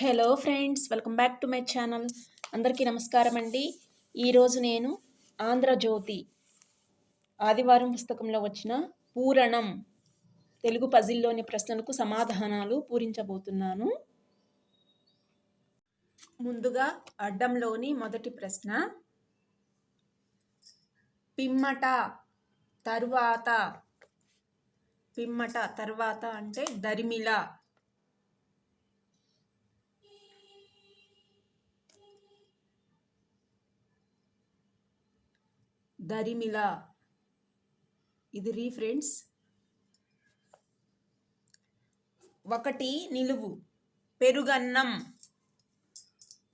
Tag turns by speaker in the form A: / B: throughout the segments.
A: Hello friends welcome back to my channel. అందరికీ నమస్కారం అండి. ఈరోజు నేను ఆంధ్రజ్యోతి ఆదివారం పుస్తకంలో వచ్చిన పూరణం తెలుగు పజిల్లోని ప్రశ్నలకు సమాధానాలు పూరించబోతున్నాను. ముందుగా అడ్డంలోని మొదటి ప్రశ్న. పిమ్మట తరువాత పిమ్మట తర్వాత అంటే దరిమిల. దరిమిల ఇది రీ ఫ్రెండ్స్. ఒకటి నిలువు. పెరుగన్నం.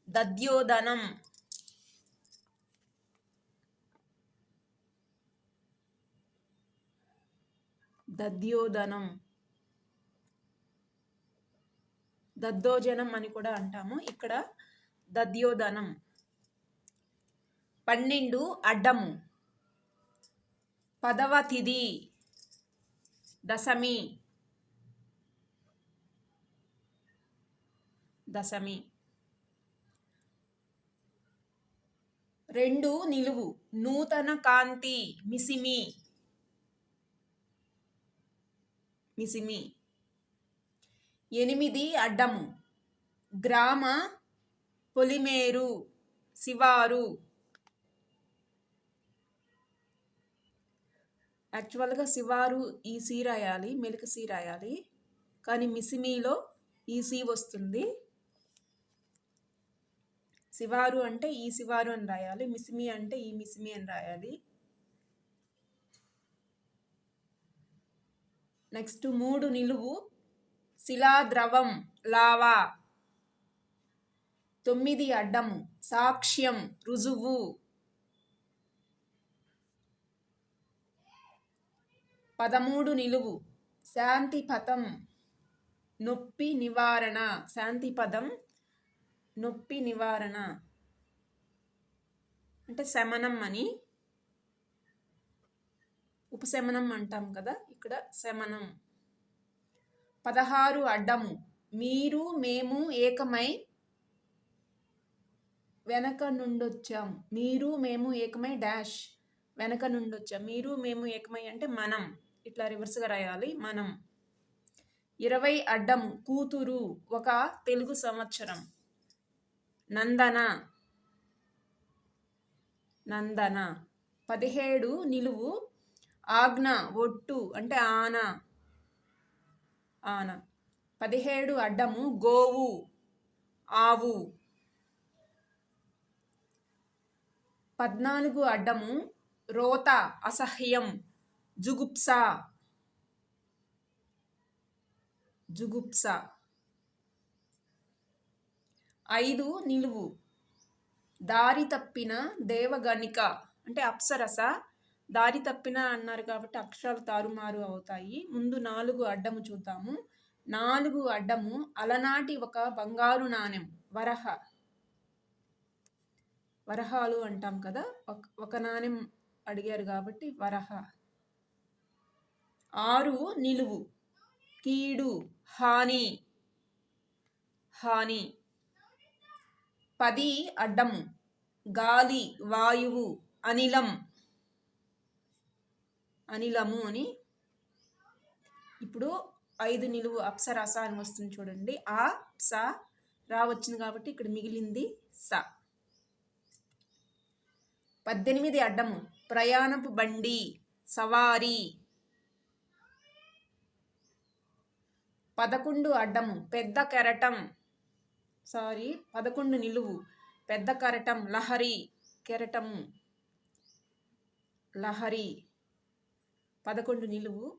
A: దద్యోధనం. దద్యోధనం. దద్దోజనం అని కూడా అంటాము. ఇక్కడ దద్యోధనం. పన్నెండు అడ్డము. పదవ తిది దశమి. దశమి. రెండు నిలువు. నూతన కాంతి. మిసిమి. మిసిమి. ఎనిమిది అడ్డము. గ్రామ పొలిమేరు శివారు. యాక్చువల్గా శివారు ఈ సి రాయాలి మెలిక సి రాయాలి. కానీ మిసిమీలో ఈ సి వస్తుంది. శివారు అంటే ఈ శివారు అని రాయాలి మిసిమి అంటే ఈ మిసిమి అని రాయాలి. నెక్స్ట్ మూడు నిలువు. శిలాద్రవం లావా. తొమ్మిది అడ్డము సాక్ష్యం రుజువు. పదమూడు నిలువు. శాంతి పదం నొప్పి నివారణ. శాంతి పదం నొప్పి నివారణ. అంటే శమనం అని ఉపశమనం అంటాం కదా ఇక్కడ శమనం. పదహారు అడ్డము. మీరు మేము ఏకమై వెనక నుండొచ్చాం. మీరు మేము ఏకమై డాష్. వెనక నుండొచ్చాం. మీరు మేము ఏకమై అంటే మనం. ఇట్లా రివర్స్గా రాయాలి. మనం ఇరవై అడ్డం కూతురు ఒక తెలుగు సంవత్సరం. నందన నందన. పదిహేడు నిలువు ఆజ్ఞ ఒట్టు అంటే ఆన. ఆన. పదిహేడు అడ్డము గోవు ఆవు. పద్నాలుగు అడ్డము రోత అసహ్యం. జుగుప్స జుగుప్స ఐదు నిలువు. దారి తప్పిన దేవగణిక. అంటే అప్సరస. దారి తప్పిన అన్నారు కాబట్టి అక్షరాలు తారుమారు అవుతాయి. ముందు నాలుగు అడ్డము చూద్దాము. నాలుగు అడ్డము అలనాటి ఒక బంగారు నాణెం. వరహ. వరహాలు అంటాం కదా. ఒక నాణెం అడిగారు కాబట్టి వరహ. ఆరు నిలువు. కీడు హాని. హాని. పది అడ్డము గాలి వాయువు అనిలం. అనిలము అని. ఇప్పుడు ఐదు నిలువు అప్సరస అని వస్తుంది చూడండి. ఆ స రా వచ్చింది కాబట్టి ఇక్కడ మిగిలింది స. పద్దెనిమిది అడ్డము. ప్రయాణపు బండి సవారీ. పదకొండు అడ్డము పెద్ద కెరటం. సారీ పదకొండు నిలువు పెద్ద కెరటం లహరి కెరటము. లహరి పదకొండు నిలువు.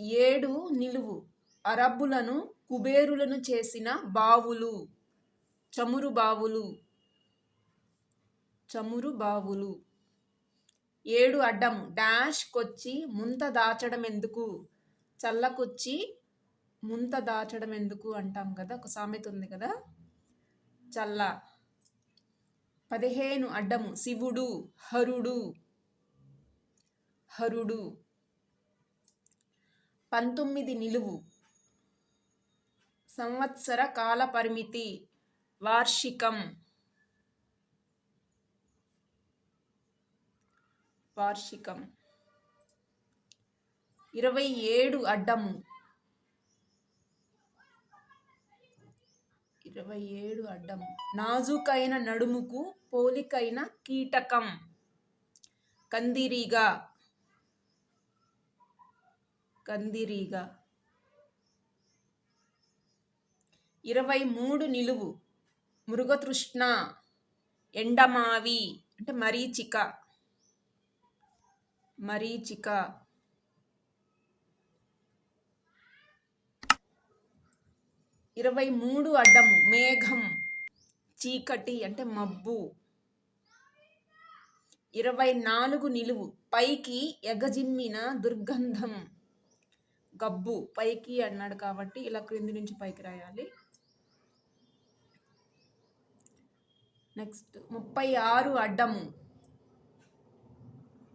A: ఏడు నిలువు అరబ్బులను కుబేరులను చేసిన బావులు. చమురు బావులు. చమురు బావులు. ఏడు అడ్డము డాష్ కొచ్చి ముంత దాచడం ఎందుకు చల్లకొచ్చి ముంత దాచడం ఎందుకు అంటాం కదా ఒక సామెత ఉంది కదా. చల్ల. పదిహేను అడ్డము. శివుడు హరుడు. హరుడు. పంతొమ్మిది నిలువు. సంవత్సర కాల పరిమితి. వార్షికం. వార్షికం. ఇరవై ఏడు అడ్డము. ఇరవై ఏడు అడ్డము. నాజుకైన నడుముకు పోలికైన కీటకం. కందిరీగా. కందిరీగా. ఇరవై మూడు నిలువు. మృగతృష్ణ. ఎండమావి. అంటే మరీచిక. మరీచిక. ఇరవై మూడు అడ్డము మేఘం చీకటి అంటే మబ్బు. ఇరవై నాలుగు నిలువు పైకి ఎగజిమ్మిన దుర్గంధం. గబ్బు పైకి అన్నాడు కాబట్టి ఇలా క్రింది నుంచి పైకి రాయాలి. నెక్స్ట్ ముప్పై ఆరు అడ్డము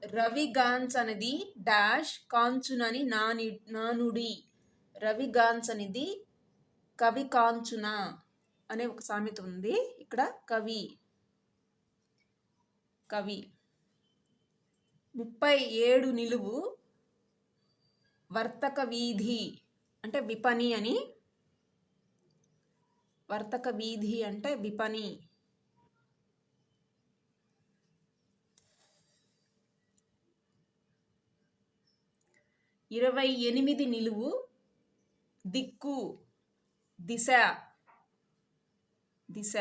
A: రవిగాన్స్ అనేది డాష్ కాంచునని నాని నానుడి. రవిగాన్స్ అనేది కవి కాంచున అనే ఒక సామెత ఉంది. ఇక్కడ కవి. కవి. ముప్పై ఏడు నిలువు వర్తక వీధి అంటే విపణి అని. వర్తక వీధి అంటే విపణి. ఇరవై ఎనిమిది నిలువు దిక్కు. దిశ. దిశ.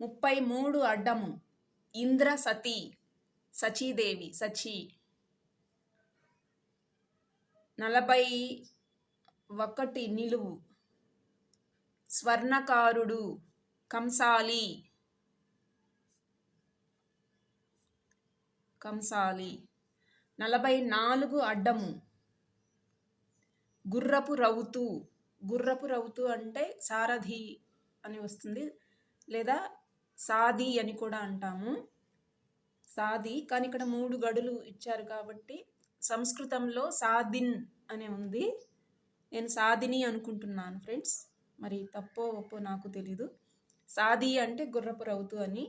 A: ముప్పై మూడు అడ్డము. ఇంద్ర సతీ. సచీదేవి. సచి. నలభై ఒకటి నిలువు. స్వర్ణకారుడు. కంసాలి. కంసాలి. నలభై నాలుగు అడ్డము. గుర్రపు రౌతు. గుర్రపు రౌతు అంటే సారథి అని వస్తుంది. లేదా సాది అని కూడా అంటాము. సాది కానీ ఇక్కడ మూడు గడులు ఇచ్చారు కాబట్టి సంస్కృతంలో సాదిన్ అనే ఉంది. నేను సాదిని అనుకుంటున్నాను ఫ్రెండ్స్. మరి తప్పో ఒప్పో నాకు తెలీదు. సాది అంటే గుర్రపు రౌతు అని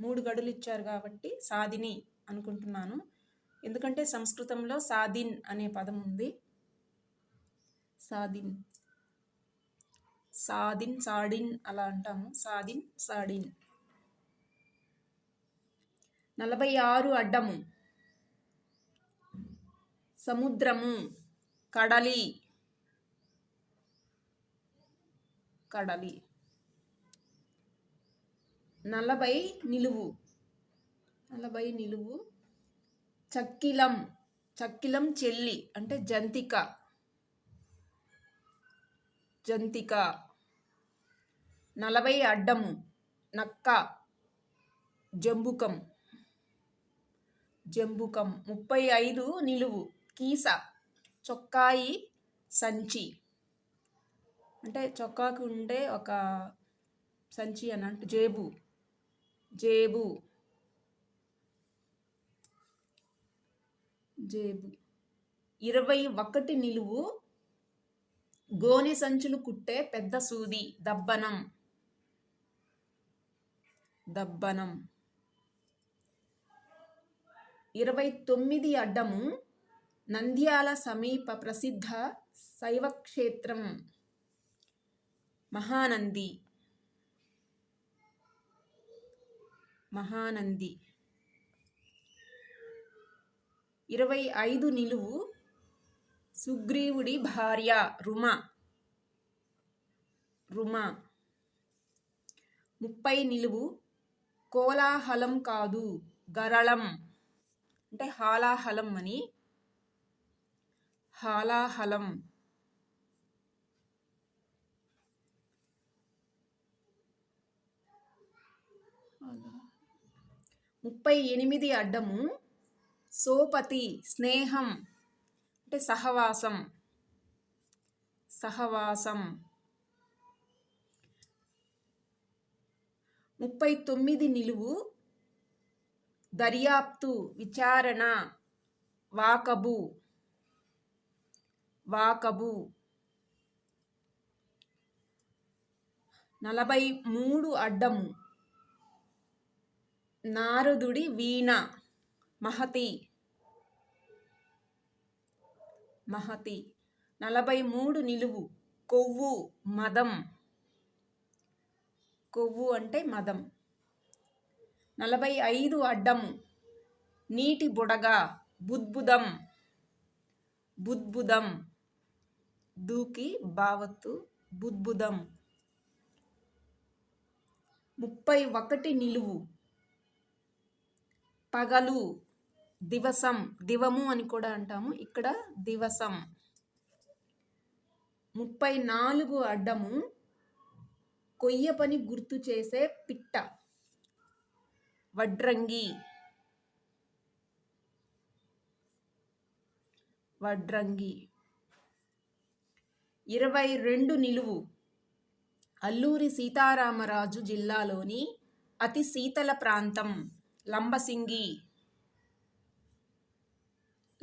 A: మూడు గడులు ఇచ్చారు కాబట్టి సాదిని అనుకుంటున్నాను. ఎందుకంటే సంస్కృతంలో సాదిన్ అనే పదం ఉంది. సాదిన్. సాదిన్ సాడిన్ అలా అంటాము. సాదిన్ సాడిన్. నలభై ఆరు అడ్డము. సముద్రము. కడలి. కడలి. నలభై నిలువు. నలభై నిలువు. చక్కిలం. చక్కిలం చెల్లి అంటే జంతిక. జంతిక. నలభై అడ్డము నక్క జంబుకం జంబుకం. ముప్పై ఐదు నిలువు కీస చొక్కాయి సంచి. అంటే చొక్కాకు ఉండే ఒక సంచి అని అంటే జేబు జేబు జేబు. ఇరవై ఒకటి నిలువు గోనె సంచులు కుట్టే పెద్ద సూది దబ్బనం. దబ్బనం. ఇరవై తొమ్మిది అడ్డము నంద్యాల సమీప ప్రసిద్ధ శైవక్షేత్రం. మహానంది. మహానంది. ఇరవై ఐదు నిలువు సుగ్రీవుడి భార్య రుమ. రుమ. ముప్పై నిలువు కోలాహలం కాదు గరళం. అంటే హాలాహలం అని. హాలాహలం. ముప్పై ఎనిమిది అడ్డము సోపతి స్నేహం. అంటే సహవాసం. సహవాసం. ముప్పై తొమ్మిది నిలువు దర్యాప్తు విచారణ వాకబు. వాకబు. నలభై మూడు అడ్డము. నారదుడి వీణ. మహతి. మహతి. నలభై మూడు నిలువు. కొవ్వు. మదం. కొవ్వు అంటే మదం. నలభై ఐదు అడ్డం నీటి బుడగ బుద్బుదం బుద్బుదం. దూకి బావత్తు బుద్బుదం. ముప్పై ఒకటి నిలువు. పగలు దివసం దివము అని కూడా అంటాము. ఇక్కడ దివసం. ముప్పై నాలుగు అడ్డము కొయ్య పని గుర్తు చేసే పిట్ట. వడ్రంగి. వడ్రంగి. ఇరవై రెండు నిలువు. అల్లూరి సీతారామరాజు జిల్లాలోని అతి శీతల ప్రాంతం లంబసింగి.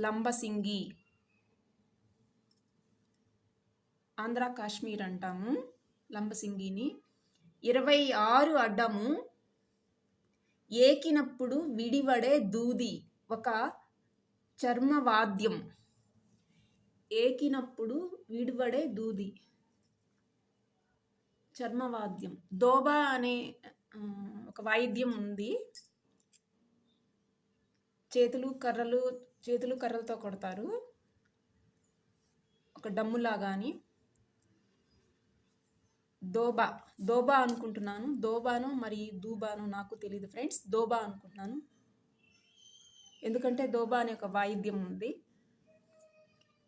A: లంబసింగి. ఆంధ్ర కాశ్మీర్ అంటాము. లంబసింగిని. ఇరవై ఆరు అడ్డము ఏకినప్పుడు విడివడే దూది ఒక చర్మవాద్యం. ఏకినప్పుడు విడివడే దూది చర్మవాద్యం. దోబా అనే ఒక వాయిద్యం ఉంది. చేతులు కర్రలు చేతులు కర్రలతో కొడతారు. ఒక డమ్ములా కానీ దోబా దోబా అనుకుంటున్నాను. దోబాను మరి దూబాను నాకు తెలియదు ఫ్రెండ్స్. దోబా అనుకుంటున్నాను. ఎందుకంటే దోబా అనే ఒక వాయిద్యం ఉంది.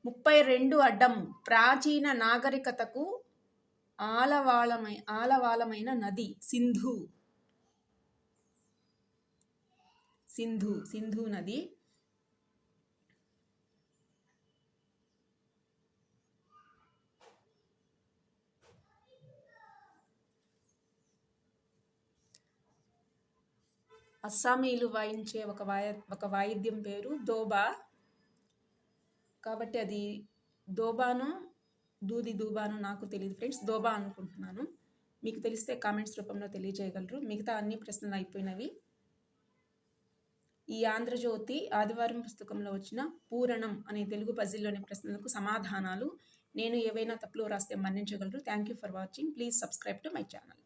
A: ముప్పై రెండు అడ్డం ప్రాచీన నాగరికతకు ఆలవాళమై ఆలవాలమైన నది సింధు. సింధు సింధు నది. అస్సామీలు వాయించే ఒక వాయ ఒక వాయిద్యం పేరు దోబా. కాబట్టి అది దోబాను దూది దూబాను నాకు తెలియదు ఫ్రెండ్స్. దోబా అనుకుంటున్నాను. మీకు తెలిస్తే కామెంట్స్ రూపంలో తెలియజేయగలరు. మిగతా అన్ని ప్రశ్నలు అయిపోయినవి. ఈ ఆంధ్రజ్యోతి ఆదివారం పుస్తకంలో వచ్చిన పూరణం అనే తెలుగు పజిల్లోని ప్రశ్నలకు సమాధానాలు నేను ఏవైనా తప్పులు రాస్తే మన్నించగలరు. Thank you for watching. Please subscribe to my channel.